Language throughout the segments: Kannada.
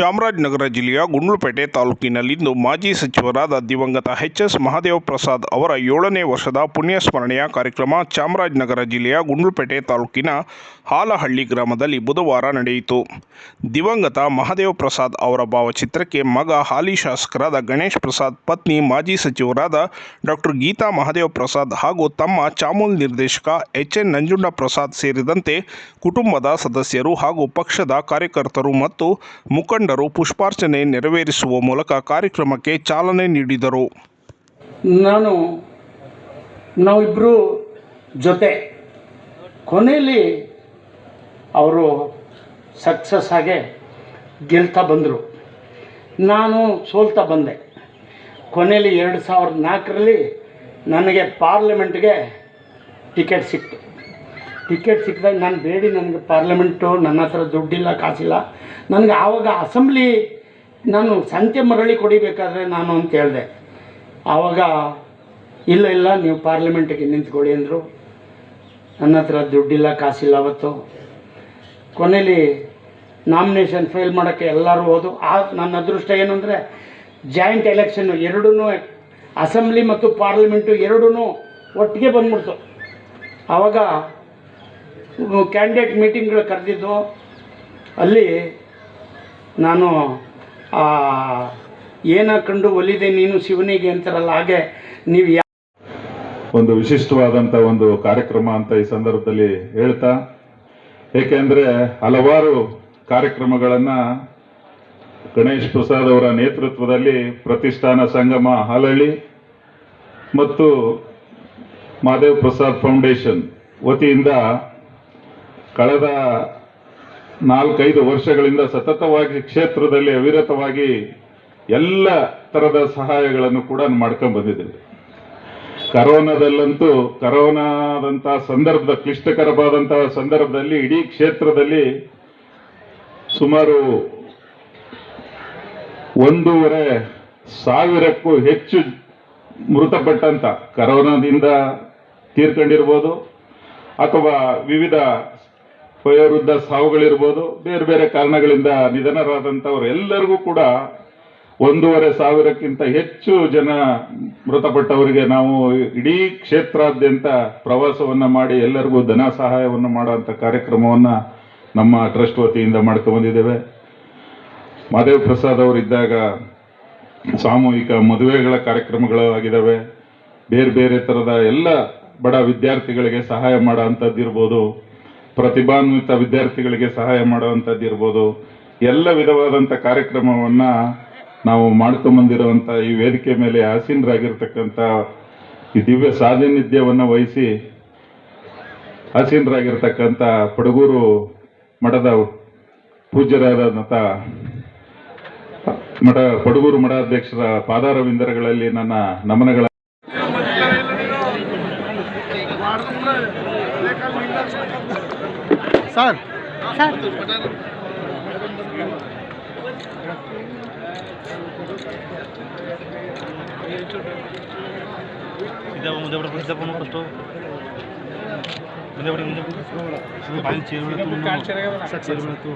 ಚಾಮರಾಜನಗರ ಜಿಲ್ಲೆಯ ಗುಂಡ್ಲುಪೇಟೆ ತಾಲೂಕಿನಲ್ಲಿಂದು ಮಾಜಿ ಸಚಿವರಾದ ದಿವಂಗತ ಎಚ್ ಎಸ್ ಮಹಾದೇವ ಪ್ರಸಾದ್ ಅವರ ಏಳನೇ ವರ್ಷದ ಪುಣ್ಯಸ್ಮರಣೆಯ ಕಾರ್ಯಕ್ರಮ ಚಾಮರಾಜನಗರ ಜಿಲ್ಲೆಯ ಗುಂಡ್ಲುಪೇಟೆ ತಾಲೂಕಿನ ಹಾಲಹಳ್ಳಿ ಗ್ರಾಮದಲ್ಲಿ ಬುಧವಾರ ನಡೆಯಿತು. ದಿವಂಗತ ಮಹಾದೇವ ಪ್ರಸಾದ್ ಅವರ ಭಾವಚಿತ್ರಕ್ಕೆ ಮಗ ಹಾಲಿ ಶಾಸಕರಾದ ಗಣೇಶ್ ಪ್ರಸಾದ್, ಪತ್ನಿ ಮಾಜಿ ಸಚಿವರಾದ ಡಾಕ್ಟರ್ ಗೀತಾ ಮಹಾದೇವ ಪ್ರಸಾದ್ ಹಾಗೂ ತಮ್ಮ ಚಾಮೂಲ್ ನಿರ್ದೇಶಕ ಎಚ್ ಎನ್ ನಂಜುಂಡ ಪ್ರಸಾದ್ ಸೇರಿದಂತೆ ಕುಟುಂಬದ ಸದಸ್ಯರು ಹಾಗೂ ಪಕ್ಷದ ಕಾರ್ಯಕರ್ತರು ಮತ್ತು ಮುಖಂಡರು ಪುಷ್ಪಾರ್ಚನೆ ನೆರವೇರಿಸುವ ಮೂಲಕ ಕಾರ್ಯಕ್ರಮಕ್ಕೆ ಚಾಲನೆ ನೀಡಿದರು. ನಾನು ನಾವಿಬ್ಬರು ಜೊತೆ ಕೊನೆಯಲ್ಲಿ ಅವರು ಸಕ್ಸಸ್ ಆಗಿ ಗೆಲ್ತಾ ಬಂದರು. ನಾನು ಸೋಲ್ತಾ ಬಂದೆ. ಕೊನೆಯಲ್ಲಿ ಎರಡು ಸಾವಿರದ ನಾಲ್ಕರಲ್ಲಿ ನನಗೆ ಪಾರ್ಲಿಮೆಂಟ್ಗೆ ಟಿಕೆಟ್ ಸಿಕ್ತು. ಟಿಕೆಟ್ ಸಿಕ್ಕಿದಾಗ ನಾನು ಬೇಡಿ, ನನಗೆ ಪಾರ್ಲಿಮೆಂಟು ನನ್ನ ಹತ್ರ ದುಡ್ಡಿಲ್ಲ, ಕಾಸಿಲ್ಲ. ನನಗೆ ಆವಾಗ ಅಸೆಂಬ್ಲಿ ನಾನು ಸಂತೆ ಮರಳಿ ಕೊಡಿಬೇಕಾದ್ರೆ ನಾನು ಅಂತ ಹೇಳಿದೆ. ಆವಾಗ, ಇಲ್ಲ ಇಲ್ಲ, ನೀವು ಪಾರ್ಲಿಮೆಂಟಿಗೆ ನಿಂತ್ಕೊಳ್ಳಿ ಅಂದರು. ನನ್ನ ಹತ್ರ ದುಡ್ಡಿಲ್ಲ, ಕಾಸಿಲ್ಲ ಅವತ್ತು. ಕೊನೆಯಲ್ಲಿ ನಾಮಿನೇಷನ್ ಫೈಲ್ ಮಾಡೋಕ್ಕೆ ಎಲ್ಲರೂ ಹೋದು ಆ, ನನ್ನ ಅದೃಷ್ಟ ಏನು ಅಂದರೆ ಜಾಯಿಂಟ್ ಎಲೆಕ್ಷನ್ನು ಎರಡೂ ಅಸೆಂಬ್ಲಿ ಮತ್ತು ಪಾರ್ಲಿಮೆಂಟು ಎರಡೂ ಒಟ್ಟಿಗೆ ಬಂದ್ಬಿಡ್ತು. ಆವಾಗ ಕ್ಯಾಂಡಿಡೇಟ್ ಮೀಟಿಂಗ್ಗಳು ಕರೆದಿದ್ದು, ಅಲ್ಲಿ ನಾನು ಏನ ಕಂಡು ಒಲಿದೆ ನೀನು ಶಿವನಿಗೆ ಅಂತಾರಲ್ಲ, ಹಾಗೆ ನೀವು ಯಾ ಒಂದು ವಿಶಿಷ್ಟವಾದಂಥ ಒಂದು ಕಾರ್ಯಕ್ರಮ ಅಂತ ಈ ಸಂದರ್ಭದಲ್ಲಿ ಹೇಳ್ತಾ, ಏಕೆಂದರೆ ಹಲವಾರು ಕಾರ್ಯಕ್ರಮಗಳನ್ನು ಗಣೇಶ್ ಪ್ರಸಾದ್ ಅವರ ನೇತೃತ್ವದಲ್ಲಿ ಪ್ರತಿಷ್ಠಾನ ಸಂಗಮ ಹಾಲಳ್ಳಿ ಮತ್ತು ಮಾದೇವ್ ಪ್ರಸಾದ್ ಫೌಂಡೇಶನ್ ವತಿಯಿಂದ ಕಳೆದ ನಾಲ್ಕೈದು ವರ್ಷಗಳಿಂದ ಸತತವಾಗಿ ಕ್ಷೇತ್ರದಲ್ಲಿ ಅವಿರತವಾಗಿ ಎಲ್ಲ ಥರದ ಸಹಾಯಗಳನ್ನು ಕೂಡ ಮಾಡ್ಕೊಂಡು ಕರೋನಾದಲ್ಲಂತೂ ಕರೋನಾದಂತಹ ಸಂದರ್ಭದ ಕ್ಲಿಷ್ಟಕರವಾದಂತಹ ಸಂದರ್ಭದಲ್ಲಿ ಇಡೀ ಕ್ಷೇತ್ರದಲ್ಲಿ ಸುಮಾರು ಒಂದೂವರೆ ಸಾವಿರಕ್ಕೂ ಹೆಚ್ಚು ಮೃತಪಟ್ಟಂತ ಕರೋನಾದಿಂದ ತೀರ್ಕೊಂಡಿರ್ಬೋದು, ಅಥವಾ ವಿವಿಧ ವಯೋವೃದ್ಧ ಸಾವುಗಳಿರ್ಬೋದು, ಬೇರೆ ಬೇರೆ ಕಾರಣಗಳಿಂದ ನಿಧನರಾದಂಥವ್ರು ಎಲ್ಲರಿಗೂ ಕೂಡ ಒಂದೂವರೆ ಸಾವಿರಕ್ಕಿಂತ ಹೆಚ್ಚು ಜನ ಮೃತಪಟ್ಟವರಿಗೆ ನಾವು ಇಡೀ ಕ್ಷೇತ್ರಾದ್ಯಂತ ಪ್ರವಾಸವನ್ನ ಮಾಡಿ ಎಲ್ಲರಿಗೂ ಧನ ಸಹಾಯವನ್ನು ಮಾಡುವಂಥ ಕಾರ್ಯಕ್ರಮವನ್ನ ನಮ್ಮ ಟ್ರಸ್ಟ್ ವತಿಯಿಂದ ಮಾಡ್ಕೊಂಡು ಬಂದಿದ್ದೇವೆ ಮಾದೇವ್ ಪ್ರಸಾದ್ ಅವರಿದ್ದಾಗ ಸಾಮೂಹಿಕ ಮದುವೆಗಳ ಕಾರ್ಯಕ್ರಮಗಳು ಆಗಿದ್ದಾವೆ ಬೇರೆ ಬೇರೆ ಥರದ ಎಲ್ಲ ಬಡ ವಿದ್ಯಾರ್ಥಿಗಳಿಗೆ ಸಹಾಯ ಮಾಡೋ ಅಂಥದ್ದಿರ್ಬೋದು. ಪ್ರತಿಭಾನ್ವಿತ ವಿದ್ಯಾರ್ಥಿಗಳಿಗೆ ಸಹಾಯ ಮಾಡುವಂಥದ್ದು ಇರ್ಬೋದು ಎಲ್ಲ ವಿಧವಾದಂಥ ಕಾರ್ಯಕ್ರಮವನ್ನ ನಾವು ಮಾಡ್ಕೊಂಬಂದಿರುವಂಥ ಈ ವೇದಿಕೆ ಮೇಲೆ ಆಸೀನರಾಗಿರ್ತಕ್ಕಂಥ ಈ ದಿವ್ಯ ಸಾನ್ನಿಧ್ಯವನ್ನು ವಹಿಸಿ ಆಸೀನರಾಗಿರ್ತಕ್ಕಂಥ ಪಡಗೂರು ಮಠದ ಪೂಜ್ಯರಾದಂಥ ಮಠ ಪಡಗೂರು ಮಠಾಧ್ಯಕ್ಷರ ಪಾದಾರವಿಂದರಗಳಲ್ಲಿ ನನ್ನ ನಮನಗಳ సార్ సార్ ఇదే ముందే కూడా ప్రశ్న చెప్పను ఫస్ట్ ముందే కూడా ముందే కూడా బాగా చేరువెళుతూ చేరువెళుతూ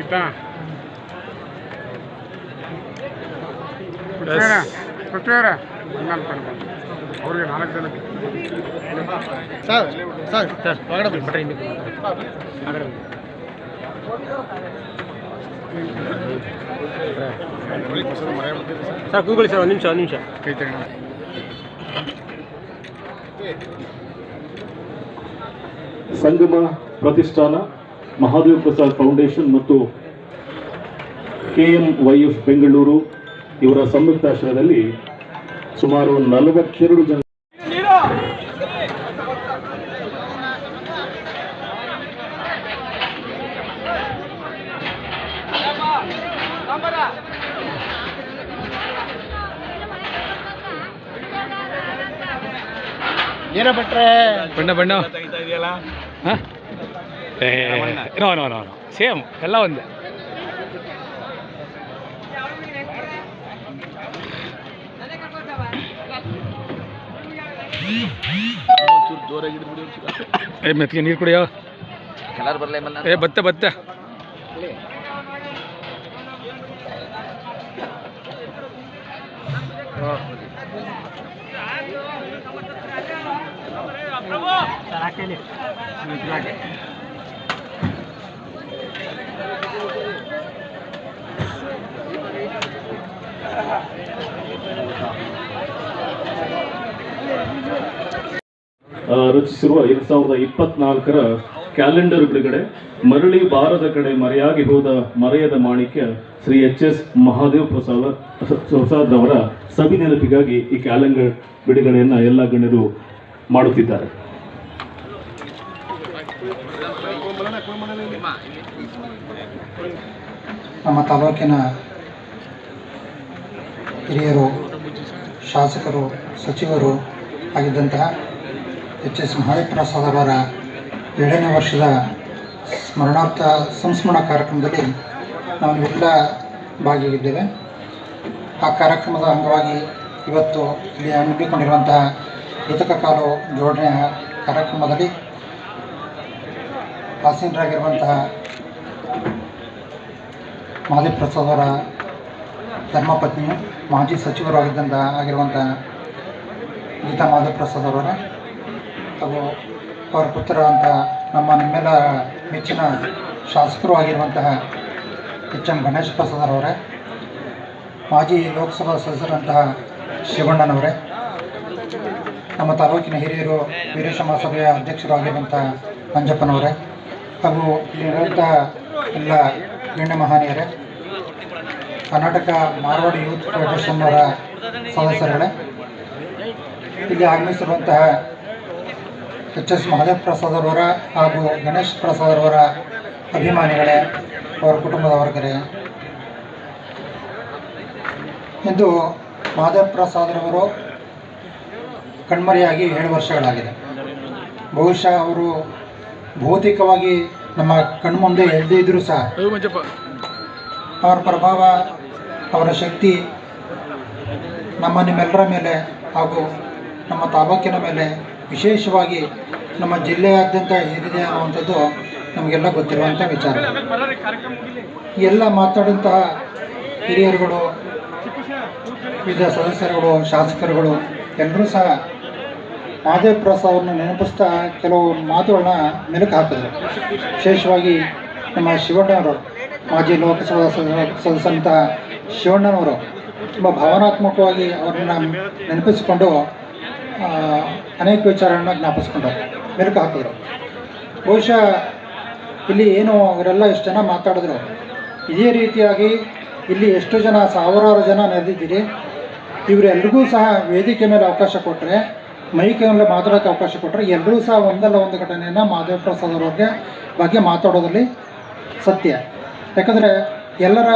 ఇటా ಅವ್ರಿಗೆ ನಾಲ್ಕು ಜನ ಸರ್ ಸರ್ ಸರ್ ಆಗಡೆ ಸರ್ ಕೂಗುಳಿ ಸರ್ ಒಂದು ನಿಮಿಷ ಒಂದು ನಿಮಿಷ. ಕೈ ಸಂಗಮ ಪ್ರತಿಷ್ಠಾನ ಮಹಾದೇವ್ ಪ್ರಸಾದ್ ಫೌಂಡೇಶನ್ ಮತ್ತು ಕೆಎಂವೈಎಫ್ ಬೆಂಗಳೂರು ಇವರ ಸಂಯುಕ್ತಾಶ್ರಯದಲ್ಲಿ ಸುಮಾರು ನಲವತ್ತೆರಡು ಜನ ಏನ ಬಿಟ್ರೆ ಬಣ್ಣ ಬಣ್ಣ. ಹಾಂ? No no no. ಸೇಮ್ ಎಲ್ಲ ಒಂದೇ. ಏ ಮೆತ್ತಿಗೆ ನೀರು ಕುಡಿಯೋ ಏ ಬತ್ತೆ ಬತ್ತೆ ಆ, ರಚಿಸಿರುವ ಎರಡ್ ಸಾವಿರದ ಇಪ್ಪತ್ನಾಲ್ಕರ ಕ್ಯಾಲೆಂಡರ್ ಬಿಡುಗಡೆ ಮರಳಿ ಬಾರದ ಕಡೆ ಮರೆಯಾಗಿ ಹೋದ ಮರೆಯದ ಮಾಣಿಕ್ಯ ಶ್ರೀ ಎಚ್ ಎಸ್ ಮಹಾದೇವ್ ಪ್ರಸಾದ ಪ್ರಸಾದ್ ಅವರ ಸವಿ ನೆನಪಿಗಾಗಿ ಈ ಕ್ಯಾಲೆಂಡರ್ ಬಿಡುಗಡೆಯನ್ನ ಎಲ್ಲ ಗಣ್ಯರು ಮಾಡುತ್ತಿದ್ದಾರೆ. ನಮ್ಮ ತಾಲೂಕಿನ ಹಿರಿಯರು, ಶಾಸಕರು, ಸಚಿವರು ಆಗಿದ್ದಂತಹ ಎಚ್ ಎಸ್ ಮಹಾದೇವಪ್ರಸಾದ್ ಅವರ ಏಳನೇ ವರ್ಷದ ಸ್ಮರಣಾರ್ಥ ಸಂಸ್ಮರಣ ಕಾರ್ಯಕ್ರಮದಲ್ಲಿ ನಾವು ಎಲ್ಲ ಭಾಗಿಯಾಗಿದ್ದೇವೆ. ಆ ಕಾರ್ಯಕ್ರಮದ ಅಂಗವಾಗಿ ಇವತ್ತು ಇಲ್ಲಿ ಹಮ್ಮಿಕೊಂಡಿರುವಂತಹ ಕೃತಕ ಕಾಲು ಜೋಡಣೆಯ ಕಾರ್ಯಕ್ರಮದಲ್ಲಿ ಆಸೀನರಾಗಿರುವಂತಹ ಮಹಾದೇವ್ ಪ್ರಸಾದ್ ಅವರ ಧರ್ಮಪತ್ನಿಯು ಮಾಜಿ ಸಚಿವರು ಆಗಿದ್ದಂಥ ಆಗಿರುವಂಥ ಗೀತಾ ಮಹಾದೇವ್ ಪ್ರಸಾದ್ ಅವರ. ಹಾಗೂ ಅವರ ಪುತ್ರ ಅಂತ ನಮ್ಮ ನಿಮ್ಮೆಲ್ಲ ಮೆಚ್ಚಿನ ಶಾಸಕರು ಆಗಿರುವಂತಹ ಎಚ್ ಎಂ ಗಣೇಶ್ ಪ್ರಸಾದರವರೇ ಮಾಜಿ ಲೋಕಸಭಾ ಸದಸ್ಯರಂತಹ ಶಿವಣ್ಣನವರೇ ನಮ್ಮ ತಾಲೂಕಿನ ಹಿರಿಯರು ವೀರೇಶ ಮಹಾಸಭೆಯ ಅಧ್ಯಕ್ಷರು ಆಗಿರುವಂಥ ಮಂಜಪ್ಪನವರೇ ಹಾಗೂ ಇಲ್ಲಿರುವಂತಹ ಎಲ್ಲ ಗಣ್ಯ ಮಹಾನೀಯರೇ, ಕರ್ನಾಟಕ ಮಾರವಾಡಿ ಯೂತ್ ಫೆಡರೇಷನ್ ಅವರ ಸದಸ್ಯರುಗಳೇ, ಇಲ್ಲಿ ಆಗಮಿಸಿರುವಂತಹ ಎಚ್ ಎಸ್ ಮಹದೇವ್ ಪ್ರಸಾದ್ ಅವರ ಹಾಗೂ ಗಣೇಶ್ ಪ್ರಸಾದ್ ಅವರ ಅಭಿಮಾನಿಗಳೇ ಅವರ ಕುಟುಂಬದ ವರ್ಗರೇ. ಇಂದು ಮಹದೇವ್ ಪ್ರಸಾದ್ರವರು ಕಣ್ಮರೆಯಾಗಿ ಏಳು ವರ್ಷಗಳಾಗಿದೆ. ಬಹುಶಃ ಅವರು ಭೌತಿಕವಾಗಿ ನಮ್ಮ ಕಣ್ಮುಂದೆ ಎಳ್ದೇ ಇದ್ದರೂ ಸಹ ಅವರ ಪ್ರಭಾವ ಅವರ ಶಕ್ತಿ ನಮ್ಮ ನಿಮ್ಮೆಲ್ಲರ ಮೇಲೆ ಹಾಗೂ ನಮ್ಮ ತಾಲೂಕಿನ ಮೇಲೆ ವಿಶೇಷವಾಗಿ ನಮ್ಮ ಜಿಲ್ಲೆಯಾದ್ಯಂತ ಏನಿದೆ ಅನ್ನುವಂಥದ್ದು ನಮಗೆಲ್ಲ ಗೊತ್ತಿರುವಂಥ ವಿಚಾರ. ಎಲ್ಲ ಮಾತಾಡುವಂತಹ ಹಿರಿಯರುಗಳು, ವಿವಿಧ ಸದಸ್ಯರುಗಳು, ಶಾಸಕರುಗಳು, ಎಲ್ಲರೂ ಸಹ ಮಹಾದೇವ ಪ್ರಸಾದವನ್ನು ನೆನಪಿಸ್ತಾ ಕೆಲವು ಮಾತುಗಳನ್ನ ಮೆಲುಕು ಹಾಕಿದ್ರು. ವಿಶೇಷವಾಗಿ ನಮ್ಮ ಶಿವಣ್ಣವರು ಮಾಜಿ ಲೋಕಸಭಾ ಸದ- ಸದಸ್ಯರಂತ ಶಿವಣ್ಣನವರು, ತುಂಬ ಭಾವನಾತ್ಮಕವಾಗಿ ಅವರನ್ನು ನೆನಪಿಸಿಕೊಂಡು ಅನೇಕ ವಿಚಾರಗಳನ್ನ ಜ್ಞಾಪಿಸ್ಕೊಂಡ್ರು ಮೆಲುಕು ಹಾಕಿದ್ರು. ಬಹುಶಃ ಇಲ್ಲಿ ಏನು ಅವರೆಲ್ಲ ಎಷ್ಟು ಜನ ಮಾತಾಡಿದ್ರು? ಇದೇ ರೀತಿಯಾಗಿ ಇಲ್ಲಿ ಎಷ್ಟು ಜನ, ಸಾವಿರಾರು ಜನ ನೆರೆದಿದ್ದೀರಿ ಇವರೆಲ್ರಿಗೂ ಸಹ ವೇದಿಕೆ ಮೇಲೆ ಅವಕಾಶ ಕೊಟ್ಟರೆ ಮೈಕ್ ಮೇಲೆ ಮಾತಾಡೋಕ್ಕೆ ಅವಕಾಶ ಕೊಟ್ಟರೆ ಎಲ್ಲರೂ ಸಹ ಒಂದಲ್ಲ ಒಂದು ಘಟನೆಯನ್ನು ಮಾಧವ ಪ್ರಸಾದ್ ಅವ್ರಿಗೆ ಬಗ್ಗೆ ಮಾತಾಡೋದ್ರಲ್ಲಿ ಸತ್ಯ. ಯಾಕಂದರೆ ಎಲ್ಲರ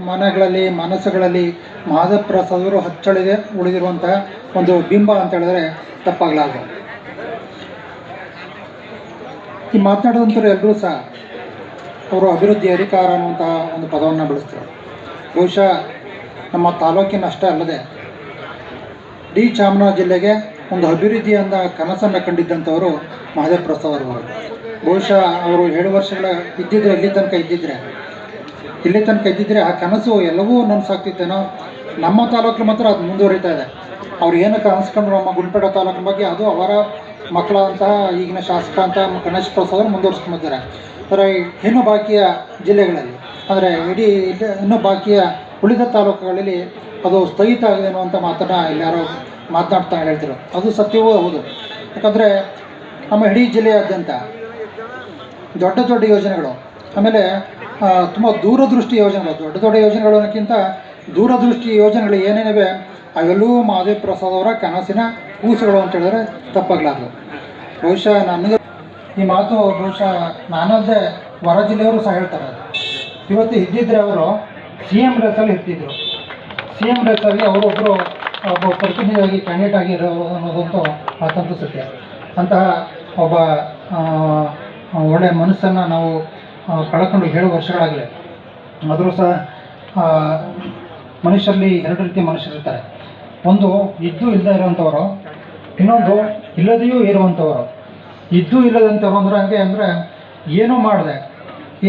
ಮನೆಗಳಲ್ಲಿ, ಮನಸ್ಸುಗಳಲ್ಲಿ ಮಾಧವ ಪ್ರಸಾದ್ ಅವರು ಹಚ್ಚಳಿದೆ ಉಳಿದಿರುವಂತಹ ಒಂದು ಬಿಂಬ ಅಂತ ಹೇಳಿದ್ರೆ ತಪ್ಪಾಗಲಾರದು. ಈ ಮಾತನಾಡಿದಂಥವ್ರು ಎಲ್ಲರೂ ಸಹ ಅವರು ಅಭಿವೃದ್ಧಿ ಅಧಿಕಾರ ಅನ್ನುವಂತಹ ಒಂದು ಪದವನ್ನು ಬಳಸ್ತಾರೆ. ಬಹುಶಃ ನಮ್ಮ ತಾಲೂಕಿನ ಅಷ್ಟೇ ಅಲ್ಲದೆ ಡಿ ಚಾಮರಾಜ ಜಿಲ್ಲೆಗೆ ಒಂದು ಅಭಿವೃದ್ಧಿಯಿಂದ ಕನಸನ್ನು ಕಂಡಿದ್ದಂಥವರು ಮಹದೇವ್ ಪ್ರಸಾದ್ ಅವರು. ಬಹುಶಃ ಅವರು ಏಳು ವರ್ಷಗಳ ಇದ್ದಿದ್ರೆ ಇಲ್ಲಿ ತನಕ ಇದ್ದಿದ್ರೆ ಇಲ್ಲಿ ತನಕ ಇದ್ದಿದ್ರೆ ಆ ಕನಸು ಎಲ್ಲವೂ ನನಸಾಗ್ತಿತ್ತೇನೋ ನಮ್ಮ ತಾಲೂಕಲ್ಲಿ ಮಾತ್ರ ಅದು ಮುಂದುವರಿತಾ ಇದೆ. ಅವ್ರು ಏನಕ್ಕೆ ಅನಿಸ್ಕೊಂಡ್ರು ನಮ್ಮ ಗುಂಡ್ಪೇಟೆ ತಾಲೂಕಿನ ಬಗ್ಗೆ, ಅದು ಅವರ ಮಕ್ಕಳಂತಹ ಈಗಿನ ಶಾಸಕ ಅಂತ ಗಣೇಶ್ ಪ್ರಸಾದ್ ಅವರು ಮುಂದುವರಿಸ್ಕೊಂಡ್ಬಂದಿದ್ದಾರೆ ಆದರೆ ಇನ್ನು ಬಾಕಿಯ ಜಿಲ್ಲೆಗಳಲ್ಲಿ, ಅಂದರೆ ಇಡೀ ಇನ್ನು ಬಾಕಿಯ ಉಳಿದ ತಾಲೂಕುಗಳಲ್ಲಿ ಅದು ಸ್ಥಗಿತ ಆಗಿದೆ ಅನ್ನುವಂಥ ಮಾತನ್ನು ಎಲ್ಲರೂ ಮಾತನಾಡ್ತಾ ಹೇಳ್ತಿರು, ಅದು ಸತ್ಯವೂ ಹೌದು. ಯಾಕಂದರೆ ನಮ್ಮ ಇಡೀ ಜಿಲ್ಲೆಯಾದ್ಯಂತ ದೊಡ್ಡ ದೊಡ್ಡ ಯೋಜನೆಗಳು, ಆಮೇಲೆ ತುಂಬ ದೂರದೃಷ್ಟಿ ಯೋಜನೆಗಳು, ದೊಡ್ಡ ದೊಡ್ಡ ಯೋಜನೆಗಳು ಅನ್ನೋಕ್ಕಿಂತ ದೂರದೃಷ್ಟಿ ಯೋಜನೆಗಳು ಏನೇನಿವೆ, ಅವೆಲ್ಲವೂ ಮಹಾದೇವ್ ಪ್ರಸಾದ್ ಅವರ ಕನಸಿನ ಕೂಸುಗಳು ಅಂತ ಹೇಳಿದ್ರೆ ತಪ್ಪಾಗಲಾರದು. ಬಹುಶಃ ನನಗೆ ಈ ಮಾತು ಬಹುಶಃ ನಾನಲ್ಲದೆ ಹೊರ ಜಿಲ್ಲೆಯವರು ಸಹ ಹೇಳ್ತಾರೆ. ಇವತ್ತು ಇದ್ದಿದ್ರೆ ಅವರು ಸಿ ಎಂ ರೇಸಲ್ಲಿ ಇರ್ತಿದ್ರು. ಸಿ ಎಂ ರೇಸಲ್ಲಿ ಅವರೊಬ್ಬರು ಒಬ್ಬ ಪ್ರತಿನಿಧಿಯಾಗಿ ಕ್ಯಾಂಡಿಡೇಟ್ ಆಗಿರೋ ಅನ್ನೋದಂತೂ ಮತ್ತಂತೂ ಸತ್ಯ. ಅಂತಹ ಒಬ್ಬ ಒಳ್ಳೆಯ ಮನಸ್ಸನ್ನು ನಾವು ಕಳ್ಕೊಂಡು ಏಳು ವರ್ಷಗಳಾಗಲಿ. ಆದರೂ ಸಹ ಮನುಷ್ಯರಲ್ಲಿ ಎರಡು ರೀತಿಯ ಮನುಷ್ಯರಿರ್ತಾರೆ ಒಂದು, ಇದ್ದು ಇಲ್ಲದೆ ಇರುವಂಥವರು, ಇನ್ನೊಂದು, ಇಲ್ಲದೆಯೂ ಇರುವಂಥವರು. ಇದ್ದು ಇಲ್ಲದಂಥವ್ರು ಅಂದರೆ ಹಂಗೆ ಅಂದರೆ, ಏನೂ ಮಾಡಿದೆ.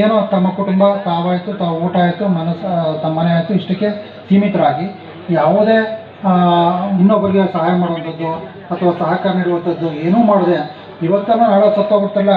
ಏನೋ ತಮ್ಮ ಕುಟುಂಬ, ತಾವಾಯಿತು, ತಾವು ಊಟ ಆಯಿತು, ಮನಸ್ಸು, ತಮ್ಮ ಮನೆ ಆಯಿತು, ಇಷ್ಟಕ್ಕೆ ಸೀಮಿತರಾಗಿ ಯಾವುದೇ ಇನ್ನೊಬ್ಬರಿಗೆ ಸಹಾಯ ಮಾಡುವಂಥದ್ದು ಅಥವಾ ಸಹಕಾರ ನೀಡುವಂಥದ್ದು ಏನೂ ಮಾಡಿದೆ. ಇವತ್ತಲ್ಲ ನಾಳೆ ಸತ್ತೋಗ್ಬಿಡ್ತಲ್ಲ.